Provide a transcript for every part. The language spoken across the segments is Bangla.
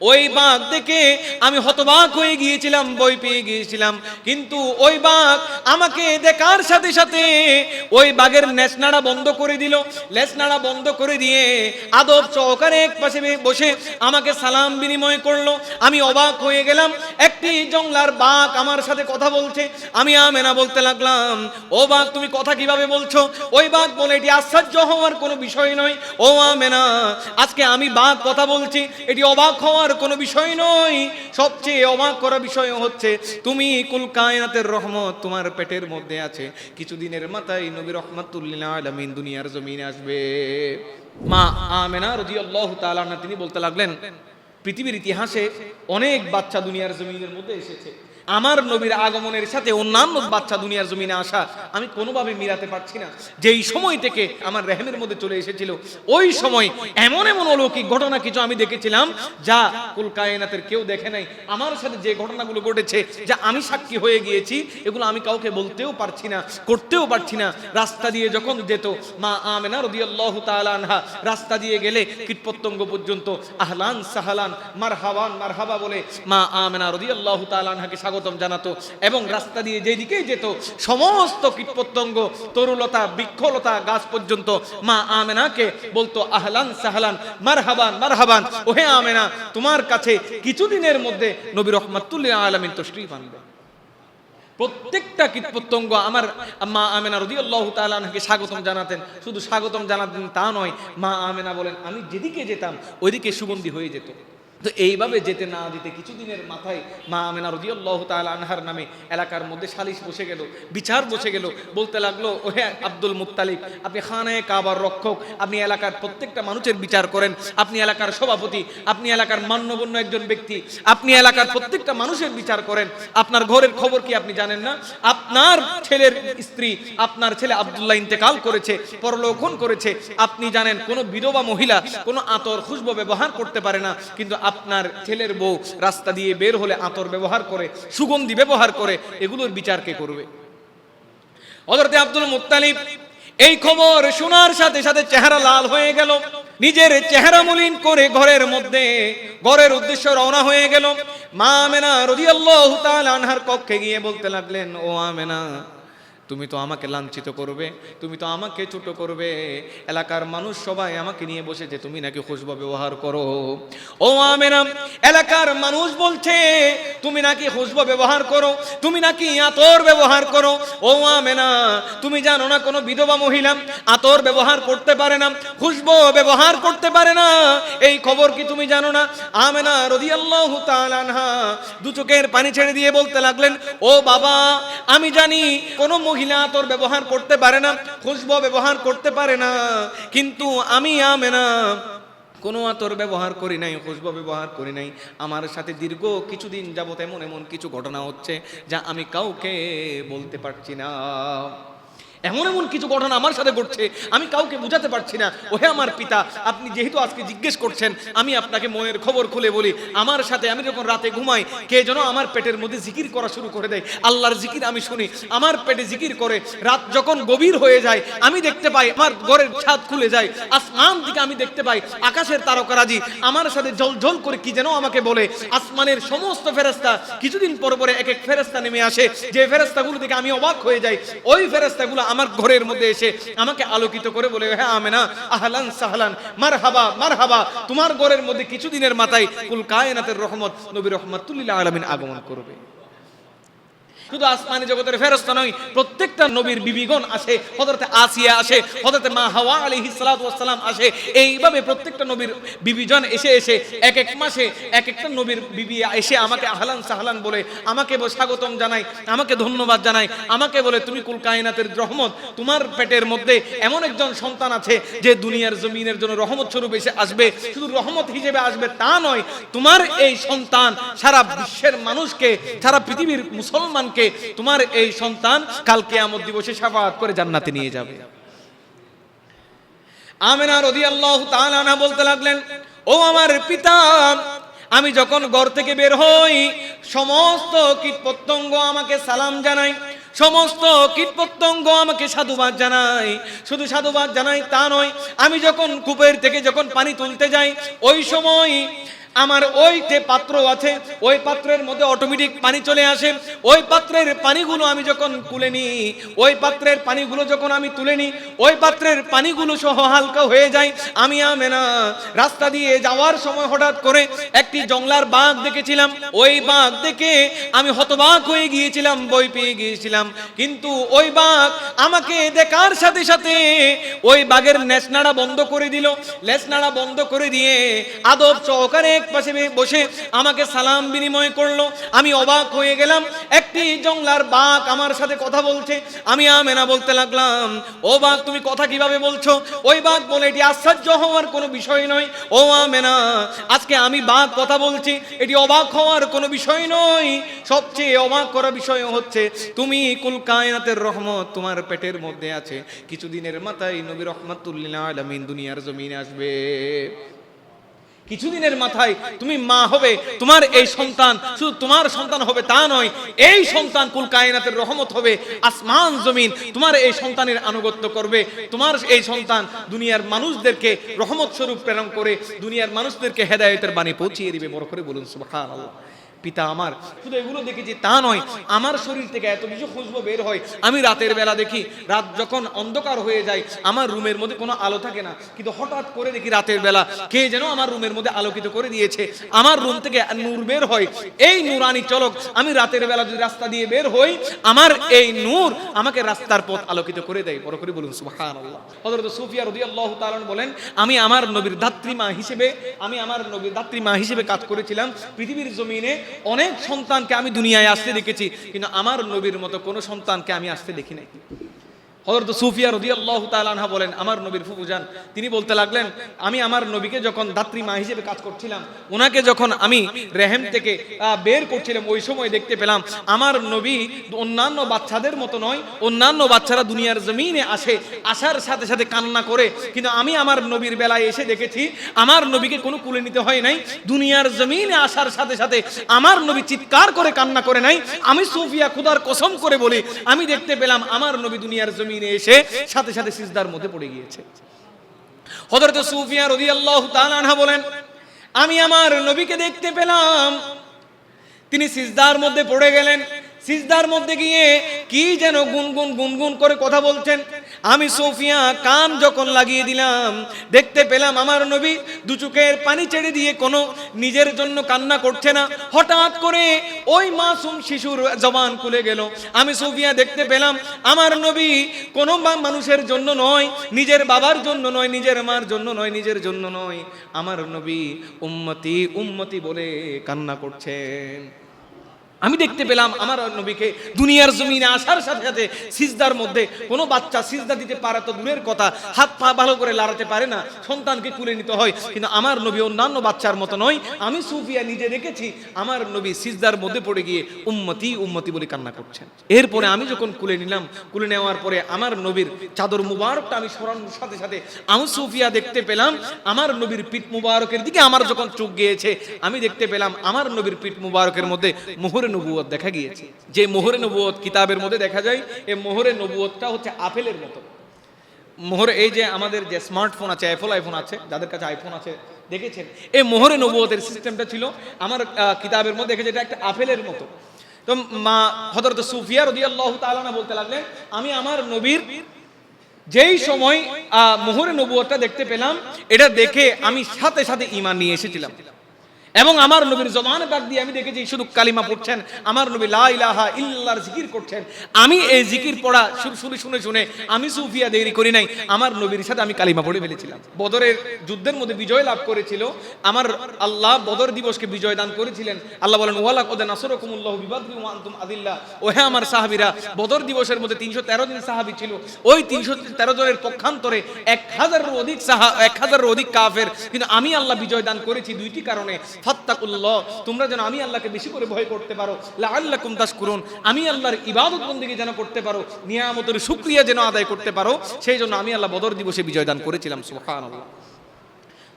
ওই বাঘ দেখে আমি হতবাক হয়ে গিয়েছিলাম, বই পেয়ে গিয়েছিলাম। কিন্তু ওই বাঘ আমাকে দেখার সাথে সাথে ওই বাঘের ন্যাসনাড়া বন্ধ করে দিল। লেসনাড়া বন্ধ করে দিয়ে আদব চৌকারে এক পাশে বসে আমাকে সালাম বিনিময় করল। আমি অবাক হয়ে গেলাম, একটি জংলার বাঘ আমার সাথে কথা বলছে। আমি আমেনা বলতে লাগলাম, ও বাঘ, তুমি কথা কীভাবে বলছো? ওই বাঘ বলে, এটি আশ্চর্য হওয়ার কোনো বিষয় নয়। ও আমেনা, আজকে আমি বাঘ কথা বলছি। এটি অবাক হওয়ার কোনো বিষয় নয়। সবচেয়ে অবাক করা বিষয় হচ্ছে, তুমি কুল কায়নাতের রহমত তোমার পেটের মধ্যে আছে। কিছুদিনের মাথায় নবী রহমাতুল্লিল আলমিন দুনিয়ার জমিনে আসবে। মা আমেনা রজি আল্লাহ তালা তিনি বলতে লাগলেন, পৃথিবীর ইতিহাসে অনেক বাচ্চা দুনিয়ার জমিনের মধ্যে এসেছে। আমার নবীর আগমনের সাথে অন্যান্য বাচ্চা দুনিয়ার জমিনে আসা আমি কোনোভাবে মিলাতে পারছি না। যেই সময় থেকে আমার রেহেমের মধ্যে চলে এসেছিল, ওই সময় এমন এমন অলৌকিক ঘটনা কিছু আমি দেখেছিলাম যা কুল কায়নাতের কেউ দেখে নাই। আমার সাথে যে ঘটনাগুলো ঘটেছে, যা আমি সাক্ষী হয়ে গিয়েছি, এগুলো আমি কাউকে বলতেও পারছি না, করতেও পারছি না। রাস্তা দিয়ে যখন যেত, মা আমেনা রদিয়াল্লাহু তাআলা আনহা, রাস্তা দিয়ে গেলে কীটপতঙ্গ পর্যন্ত, আহলান সাহালান, মারহাবান, মারহাবা বলে মা আমেনা রদিয়াল্লাহু তাআলা আনহাকে স্বাগতম জানাতো এবং রাস্তা দিয়ে যেদিকেই যেত, সমস্ত কীটপতঙ্গ, তরুলতা বৃক্ষলতা গাছ পর্যন্ত মা আমেনাকে বলতো, আহলান সাহালান, মারহাবান মারহাবান, ওহে আমেনা, তোমার কাছে কিছুদিনের মধ্যে নবী রহমাতুল্লাহ আলামিন তশরিফ আনবে। প্রত্যেকটা কীটপতঙ্গ আমার মা আমেনা রদিয়াল্লাহু তাআলা আনহাকে স্বাগতম জানাতেন। শুধু স্বাগতম জানাতেন তা নয়, মা আমেনা বলেন, আমি যেদিকে যেতাম, ওইদিকে সুগন্ধি হয়ে যেত। তো এইভাবে যেতে না দিতে কিছুদিনের মাথায় মা আমেনা রদিয়াল্লাহু তাআলা আনহার নামে এলাকার মধ্যে সালিশ বসে গেল, বিচার বসে গেল, বলতে লাগল, ওহে আব্দুল মুত্তালিব, আপনি খানায় কাবার রক্ষক, আপনি এলাকার প্রত্যেকটা মানুষের বিচার করেন, আপনি এলাকার সভাপতি, আপনি এলাকার মান্যগণ্য একজন ব্যক্তি, আপনি এলাকার প্রত্যেকটা মানুষের বিচার করেন, আপনার ঘরের খবর কি আপনি জানেন না? আপনার ছেলের স্ত্রী, আপনার ছেলে আবদুল্লাহ ইন্তেকাল করেছে, পরলোকন করেছে, আপনি জানেন কোনো বিধবা মহিলা কোনো আতর খুশবো ব্যবহার করতে পারে না, কিন্তু আপনার ছেলের বউ রাস্তা দিয়ে বের হলে আতর ব্যবহার করে, সুগন্ধি ব্যবহার করে, এগুলোর বিচার কে করবে? হযরতে আব্দুল মুত্তালিব এই খবর শোনার সাথে সাথে চেহারা লাল হয়ে গেল। নিজের চেহারা মলিন করে ঘরের মধ্যে, ঘরের উদ্দেশ্য রওনা হয়ে গেল। মা আমেনা রাদিয়াল্লাহু তাআলা আনহার কক্ষে গিয়ে বলতে লাগলেন, ও আমেনা তুমি তো আমাকে লাঞ্ছিত করবে, তুমি তো আমাকে ছোট করবে। এলাকার মানুষ সবাই আমাকে নিয়ে বসেছে তুমি নাকি খুশবা ব্যবহার করো। ও আমেনা, এলাকার মানুষ বলছে, তুমি নাকি খুশবা ব্যবহার করো, তুমি নাকি আতর ব্যবহার করো। ও আমেনা, তুমি জানো না কোনো বিধবা মহিলা আতর ব্যবহার করতে পারে না, খুশবো ব্যবহার করতে পারে না। এই খবর কি তুমি জানো না? আমেনা তাআলা আনহা দু চোখের পানি ছেড়ে দিয়ে বলতে লাগলেন, ও বাবা, আমি জানি কোনো মহিলা আতর ব্যবহার করতে পারে না, খুশব ব্যবহার করতে পারে না, কিন্তু আমি আমেনা। কোনো আতর ব্যবহার করি নাই, খুশব ব্যবহার করি নাই। আমার সাথে দীর্ঘ কিছুদিন যাবত এমন এমন কিছু ঘটনা হচ্ছে, যা আমি কাউকে বলতে পারছি না। এমন এমন কিছু ঘটনা আমার সাথে ঘটছে, আমি কাউকে বুঝাতে পারছি না। ওহে আমার পিতা, আপনি যেহেতু আজকে জিজ্ঞেস করছেন, আমি আপনাকে মনের খবর খুলে বলি, আমার সাথে আমি যখন রাতে ঘুমাই, কে যেন আমার পেটের মধ্যে জিকির করা শুরু করে দেয়। আল্লাহর জিকির আমি শুনি, আমার পেটে জিকির করে, রাত যখন গভীর হয়ে যায়, আমি দেখতে পাই, আমার ঘরের ছাদ খুলে যায়, আসমান দিকে আমি দেখতে পাই, আকাশের তারকারাজি, আমার সাথে জল জল করে কি যেন আমাকে বলে, আসমানের সমস্ত ফেরেস্তা কিছুদিন পর পরে এক এক ফেরেস্তা নেমে আসে, যে ফেরেস্তাগুলো থেকে আমি অবাক হয়ে যাই, ওই ফেরেস্তাগুলো আমার ঘরের মধ্যে এসে আমাকে আলোকিত করে বলে হ্যাঁ আমেনা, আহলান সাহলান মার হাবা মার হাবা তোমার ঘরের মধ্যে কিছুদিনের মাথায় কুল কায়নাতের রহমত নবী রহমতুল্লাহ আলমিন আগমন করবে। শুধু আসমানি জগতের ফেরস্তা নয়, প্রত্যেকটা নবীর বিবিগণ আসে হজরতে আসিয়া আসে হজরতে মা হাওয়া আলাইহিস সালাতু সালাম আসে। এইভাবে প্রত্যেকটা নবীর বিবিজন এসে এসে এক এক মাসে এক একটা নবীর বিবি এসে আমাকে আহলান সাহলান বলে, আমাকে স্বাগতম জানাই আমাকে ধন্যবাদ জানাই আমাকে বলে, তুমি কুল কায়নাতের রহমত, তোমার পেটের মধ্যে এমন একজন সন্তান আছে যে দুনিয়ার জমিনের জন্য রহমত স্বরূপ এসে আসবে। শুধু রহমত হিসেবে আসবে তা নয়, তোমার এই সন্তান সারা বিশ্বের মানুষকে, সারা পৃথিবীর মুসলমানকে তোমার এই সন্তান কালকে কিয়ামত দিবসে সাফাত করে জান্নাতে নিয়ে যাবে। আমেনা রাদিয়াল্লাহু তাআলা আনহা বলতে লাগলেন, ও আমার পিতা, আমি যখন ঘর থেকে বের হই, সমস্ত কীটপতঙ্গ আমাকে সালাম জানাই সমস্ত কীটপতঙ্গ আমাকে সাধুবাদ জানাই শুধু সাধুবাদ জানাই তা নয়, আমি যখন কূপের থেকে যখন পানি তুলতে যাই, ওই সময় আমার ওইতে পাত্র আছে, ওই পাত্রের মধ্যে অটোমেটিক পানি চলে আসে। ওই পাত্রের পানিগুলো আমি যখন তুলে নিই, ওই পাত্রের পানিগুলো যখন আমি তুলে নিই, ওই পাত্রের পানিগুলো সহ হালকা হয়ে যায়। আমি আমেনা রাস্তা দিয়ে যাওয়ার সময় হঠাৎ করে একটি জংলার বাঘ দেখেছিলাম। ওই বাঘ দেখে আমি হতবাক হয়ে গিয়েছিলাম, বই পেয়ে গিয়েছিলাম। কিন্তু ওই বাঘ আমাকে দেখার সাথে সাথে ওই বাঘের নেশনাড়া বন্ধ করে দিল। লেসনাড়া বন্ধ করে দিয়ে আদব এক পাশে বসে আমাকে সালাম বিনিময় করল। আমি অবাক হয়ে গেলাম। একটি জংলার বাঘ আমার সাথে কথা বলছে। আমি আমেনা বলতে লাগলাম, ও বাঘ, তুমি কথা কীভাবে বলছো? ওই বাঘ বলে, এটি আশ্চর্য হওয়ার কোনো বিষয় নয়। ও আমেনা, আজকে আমি বাঘ কথা বলছি। এটি অবাক হওয়ার কোনো বিষয় নয়। সবচেয়ে অবাক করা বিষয় হচ্ছে, তুমি কুল কায়নাতের রহমত তোমার পেটের মধ্যে আছে। কিছুদিনের মাথায় নবী রহমাতুল্লিল আলামিন দুনিয়ার জমিনে আসবে। কিছুদিনের মাথায় তুমি মা হবে, তোমার এই সন্তান, শুধু তোমার সন্তান হবে তা নয়, এই সন্তান কুল কায়নাতের রহমত হবে, আসমান জমিন তোমার এই সন্তানের আনুগত্য করবে, তোমার এই সন্তান দুনিয়ার মানুষদেরকে রহমত স্বরূপ প্রেরণ করে, দুনিয়ার মানুষদেরকে হেদায়তের বাণী পৌঁছিয়ে দিবে। বড় করে বলুন, সুবহানাল্লাহ। পিতা আমার। শুধু এগুলো দেখেছি তা নয়, আমার শরীর থেকে এত কিছু খুশবু বের হয়, আমি রাতের বেলা দেখি, রাত যখন অন্ধকার হয়ে যায়, আমার রুমের মধ্যে কোনো আলো থাকে না। কিন্তু হঠাৎ করে দেখি রাতের বেলা কে যেন আমার রুমের মধ্যে আলোকিত করে দিয়েছে। আমার রুম থেকে নূর বের হয়। এই নূরানি চলক, আমি রাতের বেলা যদি রাস্তা দিয়ে বের হই, আমার এই নূর আমাকে রাস্তার পথ আলোকিত করে দেয়। বড় করে বলুন, সুবহানাল্লাহ। সুফিয়া রাদিয়াল্লাহু তাআলা বলেন, আমি আমার নবীর ধাত্রীমা হিসেবে, আমি আমার নবীর ধাত্রীমা হিসেবে কাজ করেছিলাম। পৃথিবীর জমিনে অনেক সন্তানকে আমি দুনিয়ায় আসতে দেখেছি, কিন্তু আমার নবীর মতো কোনো সন্তানকে আমি আসতে দেখি নাই। হযরত সুফিয়া রাদিয়াল্লাহু তাআলা আনহা বলেন, আমার নবীর ফুফুজান তিনি বলতে লাগলেন, আমি আমার নবীকে যখন দাত্রী মা হিসেবে কাজ করছিলাম ওনাকে যখন আমি রেহেম থেকে বের করছিলাম, ওই সময় দেখতে পেলাম, আমার নবী অন্যান্য বাচ্চাদের মতো নয়, অন্যান্য বাচ্চারা দুনিয়ার জমিনে আসে, আসার সাথে সাথে কান্না করে। কিন্তু আমি আমার নবীর বেলায় এসে দেখেছি, আমার নবীকে কোনো কুলে নিতে হয় নাই, দুনিয়ার জমিনে আসার সাথে সাথে আমার নবী চিৎকার করে কান্না করে নাই। আমি সুফিয়া খুদার কসম করে বলি, আমি দেখতে পেলাম, আমার নবী দুনিয়ার জমিনে এসে সাথে সাথে সিজদার মধ্যে পড়ে গিয়েছে। হযরত সুফিয়া রাদিয়াল্লাহু তাআলা আনহা বলেন, আমি আমার নবীকে দেখতে পেলাম। তিনি সিজদার মধ্যে পড়ে গেলেন। সিজদার মধ্যে গিয়ে কি যেন গুনগুন গুনগুন করে কথা বলছেন। আমি সোফিয়া কান যখন লাগিয়ে দিলাম, দেখতে পেলাম আমার নবী দু চোখের পানি ছেড়ে দিয়ে কোনো নিজের জন্য কান্না করছে না। হঠাৎ করে ওই মাসুম শিশুর জবান খুলে গেল। আমি সোফিয়া দেখতে পেলাম আমার নবী কোনো মানুষের জন্য নয়, নিজের বাবার জন্য নয়, নিজের মার জন্য নয়, নিজের জন্য নয়। আমার নবী উম্মতি উম্মতি বলে কান্না করছেন। আমি দেখতে পেলাম আমার নবীকে দুনিয়ার জমিনে আসার সাথে সাথে সিজদার মধ্যে কোনো বাচ্চা সিজদা দিতে পারে তো দূরের কথা, হাত পা ভালো করে লাড়াতে পারে না, সন্তানকে কুলে নিতে হয়। কিন্তু আমার নবী অন্যান্য বাচ্চার মতো নয়, আমি সুফিয়া নিজে দেখেছি, আমার নবী সিজদার মধ্যে পড়ে গিয়ে উম্মতি উম্মতি বলে কান্না করছেন। এরপরে আমি যখন কুলে নিলাম, কুলে নেওয়ার পরে আমার নবীর চাদর মুবারকটা আমি সরানোর সাথে সাথে আমি সুফিয়া দেখতে পেলাম, আমার নবীর পিঠ মুবারকের দিকে আমার যখন চোখ গিয়েছে, আমি দেখতে পেলাম আমার নবীর পিঠ মুবারকের মধ্যে মোহরে নবুয়ত দেখা গিয়েছে। যে মোহরে নবুয়ত কিতাবের মধ্যে দেখা যায় এই মোহরে নবুয়তটা হচ্ছে আপেলের মতো। মোহর, এই যে আমাদের যে স্মার্টফোন আছে অ্যাপল আইফোন আছে, যাদের কাছে আইফোন আছে, দেখেছেন? এই মোহরে নবুয়তের সিস্টেমটা ছিল আমার কিতাবের মধ্যে দেখেছে এটা একটা আপেলের মতো। তো মা হযরত সুফিয়া রাদিয়াল্লাহু তাআলা না বলতে লাগলেন, আমি আমার নবীর যেই সময় মোহরে নবুয়তটা দেখতে পেলাম, এটা দেখে আমি সাথে সাথে ঈমান নিয়ে এসেছিলাম। এবং আমার নবীর জমান ডাক দিয়ে আমি দেখেছি, শুধু কালিমা পড়ছেন, আমার নবী লা ইলাহা ইল্লাল্লাহর জিকির করছেন। আমি এই জিকির পড়া শুনে শুনে শুনে আমি সুফিয়া দেরি করি নাই, আমার নবীর সাথে আমি কালিমা পড়ে ফেলেছিলাম। বদরের যুদ্ধের মধ্যে বিজয় লাভ করেছিল, আমার আল্লাহ বদর দিবসকে বিজয় দান করেছিলেন। আল্লাহ বলেন ওয়ালা কদ নাসরকুমুল্লাহ বিবাদরি ওয়া আনতুম আদিল্লা। হ্যাঁ আমার সাহাবীরা, বদর দিবসের মধ্যে তিনশো তেরো জন সাহাবী ছিল। ওই তিনশো তেরো জনের পক্ষান্তরে এক হাজারের অধিক সাহা এক হাজারের অধিক কাফের। কিন্তু আমি আল্লাহ বিজয় দান করেছি দুইটি কারণে। ফাত্তাকুল্লাহ, তোমরা যেন আমি আল্লাহকে বেশি করে ভয় করতে পারো। লাআল্লাকুম করুন আমি আল্লাহর ইবাদত বন্দেগী যেন করতে পারো, নিয়ামতের শুকরিয়া যেন আদায় করতে পারো, সেই জন্য আমি আল্লাহ বদর দিবসে বিজয় দান করেছিলাম, সুবহানাল্লাহ।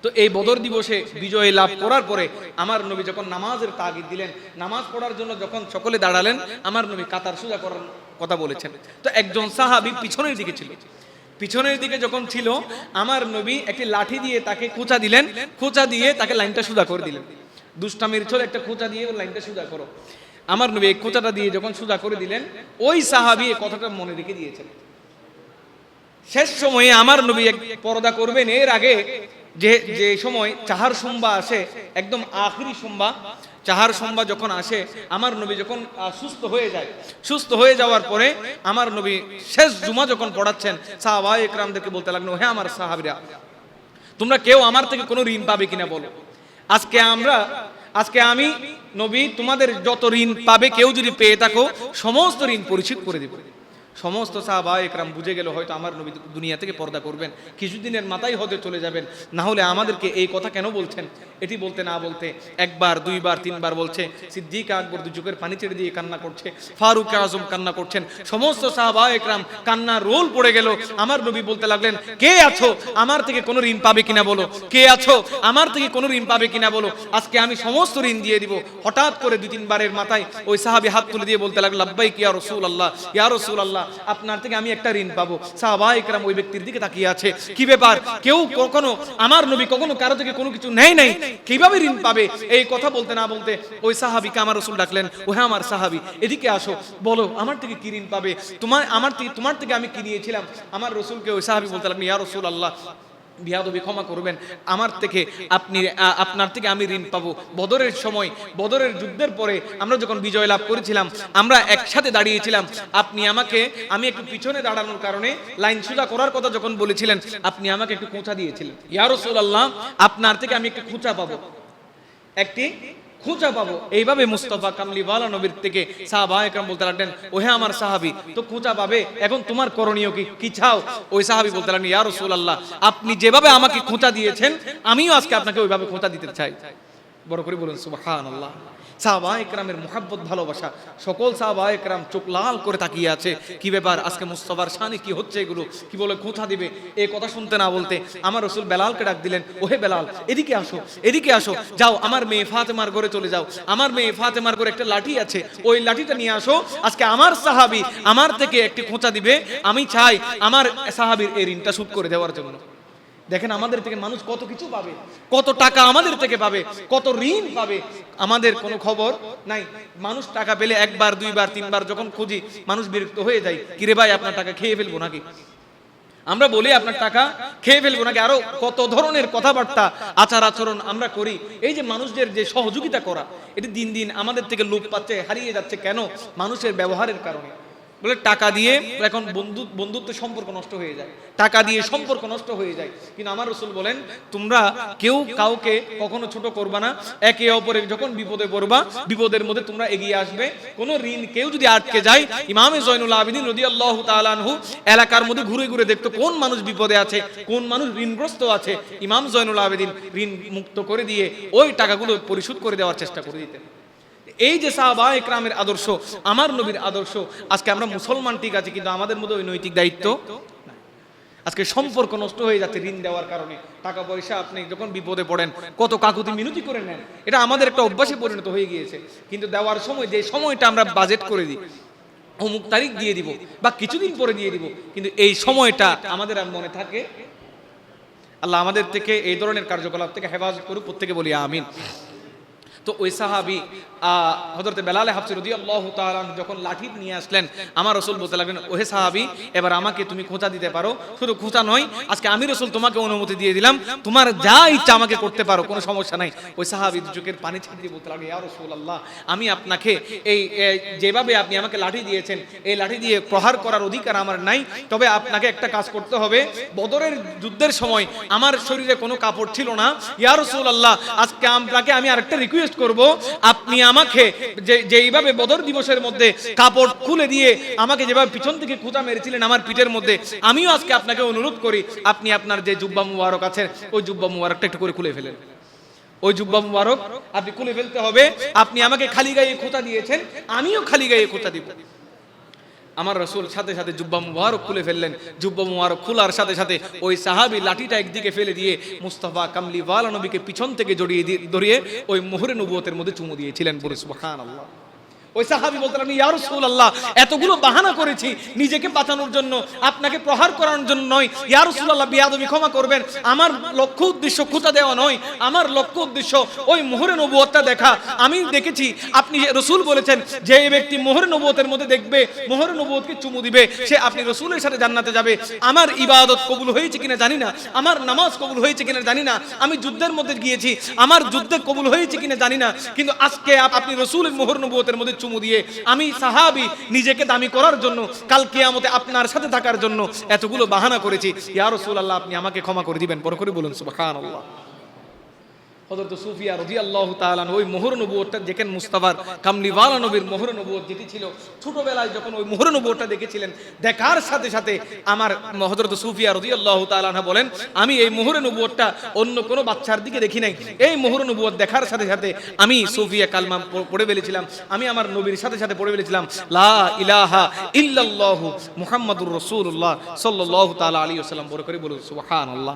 তো এই বদর দিবসে বিজয় লাভ করার পরে আমার নবী যখন নামাজের তাগিদ দিলেন, নামাজ পড়ার জন্য যখন সকলে দাঁড়ালেন, আমার নবী কাতার সোজা করার কথা বলেছেন। তো একজন সাহাবী পিছনের দিকে ছিল। পিছনের দিকে যখন ছিল, আমার নবী একটি লাঠি দিয়ে তাকে খোঁচা দিলেন। খোঁচা দিয়ে তাকে লাইনটা সোজা করে দিলেন। দুষ্টামির ছলে একটা খোঁচা দিয়ে লাইনটা সোজা করো। আমার নবী খোঁচাটা দিয়ে যখন সোজা করে দিলেন, ওই সাহাবি কথাটা মনে রেখে দিয়েছেন। শেষ সময়ে আমার নবী এক পর্দা করবেন। এর আগে যে যে সময় চাহার সোমবা আসে, একদম আখরি সোমবা চাহার সোমবা যখন আসে, আমার নবী যখন সুস্থ হয়ে যায়, সুস্থ হয়ে যাওয়ার পরে আমার নবী শেষ জুমা যখন পড়াচ্ছেন সাহাবা একরামদেরকে বলতে লাগল হ্যাঁ আমার সাহাবিরা, তোমরা কেউ আমার থেকে কোনো ঋণ পাবে কিনা বলো? আজকে আমরা, আজকে আমি নবী তোমাদের যত ঋণ পাবে, কেউ যদি পেয়ে থাকো, সমস্ত ঋণ পরিশোধ করে দেব। সমস্ত সাহাবা একরাম বুঝে গেল হয়তো আমার নবী দুনিয়া থেকে পর্দা করবেন। কিছুদিনের মাথায় হতে চলে যাবেন। না হলে আমাদেরকে এই কথা কেন বলছেন? এটি বলতে না বলতে একবার, দুইবার, তিনবার বলছে, সিদ্দিক আকবর দু চোখের পানি ছেড়ে দিয়ে কান্না করছে, ফারুক আজম কান্না করছেন, সমস্ত সাহাবা একরাম কান্না রোল পড়ে গেল। আমার নবী বলতে লাগলেন, কে আছো? আমার থেকে কোনো ঋণ পাবে কিনা বলো? কে আছো? আমার থেকে কোনো ঋণ পাবে কিনা বলো? আজকে আমি সমস্ত ঋণ দিয়ে দিব। হঠাৎ করে দুই, তিনবারের মাথায় ওই সাহাবি হাত তুলে দিয়ে বলতে লাগল কি রসুল আল্লাহ ইয়া রসুল আল্লাহ আপনার থেকে আমি একটা ঋণ পাবো। সাহাবা একরাম ওই ব্যক্তির দিকে তাকিয়ে আছে। কি ব্যাপার? কেউ কখনো আমার নবী কখনো কারও থেকে কোনো কিছু নেয় নাই? কীভাবে ঋণ পাবে? এই কথা বলতে না বলতে ওই সাহাবিকে আমার রসুল ডাকলেন। ও হ্যাঁ আমার সাহাবি, এদিকে আসো। বলো, আমার থেকে কি ঋণ পাবে? তোমার আমার থেকে, তোমার থেকে আমি কি নিয়েছিলাম? আমার রসুলকে ওই সাহাবি বলতে লাগলেন, ইয়া রসুল আল্লাহ বিয়াদবি ক্ষমা করবেন। আমার থেকে আপনি আপনার থেকে আমি ঋণ পাবো। বদরের সময়, বদরের যুদ্ধের পরে আমরা যখন বিজয় লাভ করেছিলাম, আমরা একসাথে দাঁড়িয়েছিলাম। আপনি আমাকে, আমি একটু পিছনে দাঁড়ানোর কারণে লাইন সোজা করার কথা যখন বলেছিলেন, আপনি আমাকে একটু খোঁচা দিয়েছিলেন। ইয়ারসুল আল্লাহ আপনার থেকে আমি একটু খোঁচা পাবো। একটি খুঁজা পাবো। এইভাবে মুস্তফা কামলিওয়ালা নবীর থেকে সাহাবা একরাম বলতে লাগলেন, ওহে আমার সাহাবি, তো খোঁজা পাবে? এখন তোমার করণীয় কি? কি চাও? ওই সাহাবি বলতে লাগলেন, ইয়া রাসূলুল্লাহ, আপনি যেভাবে আমাকে খোঁচা দিয়েছেন, আমিও আজকে আপনাকে ওইভাবে খোঁচা দিতে চাই। বড় করে বলুন, সুবহানাল্লাহ। সাহাবা একরামের মোহাব্বত, ভালোবাসা। সকল সাহাবা একরাম চোখ লাল করে তাকিয়ে আছে। কি ব্যাপার? আজকে মুস্তফার শানে কি হচ্ছে এগুলো? কি বলে খোঁচা দিবে? এই কথা শুনতে না বলতে আমার রসুল বেলালকে ডাক দিলেন, ওহে বেলাল, এদিকে আসো এদিকে আসো। যাও, আমার মেয়ে ফাতেমার ঘরে চলে যাও। আমার মেয়ে ফাতেমার ঘরে একটা লাঠি আছে। ওই লাঠিটা নিয়ে আসো। আজকে আমার সাহাবি আমার থেকে একটি খোঁচা দিবে। আমি চাই আমার সাহাবির এই ঋণটা শোধ করে দেওয়ার জন্য। দেখেন আমাদের থেকে মানুষ কত কিছু পাবে, কত টাকা আমাদের থেকে পাবে, কত ঋণ পাবে, আমাদের কোনো খবর নাই। মানুষ টাকা পেলে একবার, দুইবার, তিনবার যখন খুঁজি, মানুষ বিরক্ত হয়ে যায়, কিরে ভাই, আপনার টাকা খেয়ে ফেলব নাকি? আমরা বলি, আপনার টাকা খেয়ে ফেলব নাকি? আরও কত ধরনের কথাবার্তা, আচার আচরণ আমরা করি। এই যে মানুষদের যে সহযোগিতা করা, এটি দিন দিন আমাদের থেকে লোপ পাচ্ছে, হারিয়ে যাচ্ছে কেন? মানুষের ব্যবহারের কারণে। বলে টাকা দিয়ে এখন বন্ধু বন্ধুত্ব সম্পর্ক নষ্ট হয়ে যায়। টাকা দিয়ে সম্পর্ক নষ্ট হয়ে যায়। কিন্তু আমার রসুল বলেন, তোমরা কেউ কাউকে কখনো ছোট করবা না। একে অপরের যখন বিপদে পড়বা, বিপদের মধ্যে তোমরা এগিয়ে আসবে। কোনো ঋণ কেউ যদি আটকে যায়, ইমামে জয়নুল আবিদিন রদি আল্লাহ তালানহু এলাকার মধ্যে ঘুরে ঘুরে দেখতো কোন মানুষ বিপদে আছে, কোন মানুষ ঋণগ্রস্ত আছে। ইমাম জয়নুল আবেদিন ঋণ মুক্ত করে দিয়ে ওই টাকাগুলো পরিশোধ করে দেওয়ার চেষ্টা করে দিতেন। এই যে সাহাবা একরামের আদর্শ, আমার নবীর আদর্শ, আজকে আমরা মুসলমান ঠিক আছে, কিন্তু আমাদের মধ্যে ওই নৈতিক দায়িত্ব। আজকে সম্পর্ক নষ্ট হয়ে যাচ্ছে ঋণ দেওয়ার কারণে। টাকা পয়সা আপনি যখন বিপদে পড়েন, কত কাকুতি মিনতি করে নেন, এটা আমাদের একটা অভ্যাসে পরিণত হয়ে গিয়েছে। কিন্তু দেওয়ার সময় যে সময়টা আমরা বাজেট করে দিই, অমুক তারিখ দিয়ে দিব বা কিছুদিন পরে দিয়ে দিব, কিন্তু এই সময়টা আমাদের আর মনে থাকে? আল্লাহ আমাদের থেকে এই ধরনের কার্যকলাপ থেকে হেফাজত করুক, প্রত্যেকে বলি আমিন। তো ওই সাহাবি হজরতে বেলালে হাফসি রদি আল্লাহ যখন লাঠি নিয়ে আসলেন, আমার রসুল বলতে লাগলেন, ওহে সাহাবি, এবার আমাকে তুমি খোঁচা দিতে পারো? শুধু খোঁচা নয়, আজকে আমি রসুল তোমাকে অনুমতি দিয়ে দিলাম, তোমার যা ইচ্ছা আমাকে করতে পারো, কোনো সমস্যা নাই। ওই সাহাবি চোখের পানি ছেড়ে দিয়ে বলতে লাগল, ইয়া রসুল আল্লাহ আমি আপনাকে এই যেভাবে আপনি আমাকে লাঠি দিয়েছেন, এই লাঠি দিয়ে প্রহার করার অধিকার আমার নাই, তবে আপনাকে একটা কাজ করতে হবে। বদরের যুদ্ধের সময় আমার শরীরে কোনো কাপড় ছিল না। ইয়া রসুল আল্লাহ আজকে আপনাকে আমি আরেকটা রিকোয়েস্ট করব, আপনি আমাকে যে যেইভাবে বদর দিবসের মধ্যে কাপড় খুলে দিয়ে আমাকে যেভাবে পিছন থেকে খুঁজা মেরেছিলেন আমার পিঠের মধ্যে, আমিও আজকে আপনাকে অনুরোধ করি, আপনি আপনার যে জুব্বা মুবারক আছে ওই জুব্বা মুবারকটা একটু করে খুলে ফেলেন। ওই জুব্বা মুবারক আপনি খুলে ফেলতে হবে, আপনি আমাকে খালি গায়ে খোঁচা দিয়েছেন, আমিও খালি গায়ে খোঁচা দিব। আমার রসুল সাথে সাথে জুব্বা মুবারক খুলে ফেললেন। জুব্বা মুবারক খোলার সাথে সাথে ওই সাহাবি লাঠিটা একদিকে ফেলে দিয়ে মুস্তফা কামলি ওয়ালা নবীকে পিছন থেকে জড়িয়ে দিয়ে ধরিয়ে ওই মোহরে নবুয়তের মধ্যে চুমু দিয়েছিলেন। বলে সুবহান আল্লাহ ওই সাহাবি বলতেন, আমি ইয়া রাসূলুল্লাহ, এতগুলো বাহানা করেছি নিজেকে বাঁচানোর জন্য, আপনাকে প্রহার করার জন্য নয়। ইয়া রাসূলুল্লাহ, বিয়াদবি ক্ষমা করবেন। আমার লক্ষ্য উদ্দেশ্য খুঁটা দেওয়া নয়। আমার লক্ষ্য উদ্দেশ্য ওই মোহরে নবুয়তটা দেখা। আমি দেখেছি, আপনি রসুল বলেছেন যে ব্যক্তি মোহরে নবুয়তের মধ্যে দেখবে, মোহরে নবুয়তকে চুমু দিবে, সে আপনি রসুলের সাথে জান্নাতে যাবে। আমার ইবাদত কবুল হয়েছে কিনা জানি না। আমার নামাজ কবুল হয়েছে কিনা জানি না। আমি যুদ্ধের মধ্যে গিয়েছি। আমার যুদ্ধে কবুল হয়েছে কিনা জানি না। কিন্তু আজকে আপ- আপনি রসুলের মোহর নবুয়তের মধ্যে চুমু দিয়ে, আমি সাহাবি, নিজেকে দামি করার জন্য, কাল কিয়ামতে আপনার সাথে থাকার জন্য এতগুলো বাহানা করেছি। ইয়া আল্লাহ আপনি আমাকে ক্ষমা করে দিবেন। পর করে বলুন, সুবহানাল্লাহ। হযরত সুফিয়া রাদিয়াল্লাহু তালান ওই মোহর নবুয়তটা দেখেন মুস্তাফার কামলিওয়ালা নবীর মোহর নবুয়ত যেটি ছিল, ছোটবেলায় যখন ওই মোহর নবুয়তটা দেখেছিলেন, দেখার সাথে সাথে আমার হযরত সুফিয়া রাদিয়াল্লাহু তাআলা বলেন, আমি এই মোহর নবুয়তটা অন্য কোনো বাচ্চার দিকে দেখি নাই। এই মোহর নবুয়ত দেখার সাথে সাথে আমি সুফিয়া কালমা পড়ে ফেলেছিলাম, আমি আমার নবীর সাথে সাথে পড়ে ফেলেছিলাম, লা ইলাহা ইল্লাল্লাহু মুহাম্মাদুর রাসূলুল্লাহ সাল্লাল্লাহু তাআলা আলাইহি ওয়াসাল্লাম। বড় করে বলুন, সুবহানাল্লাহ।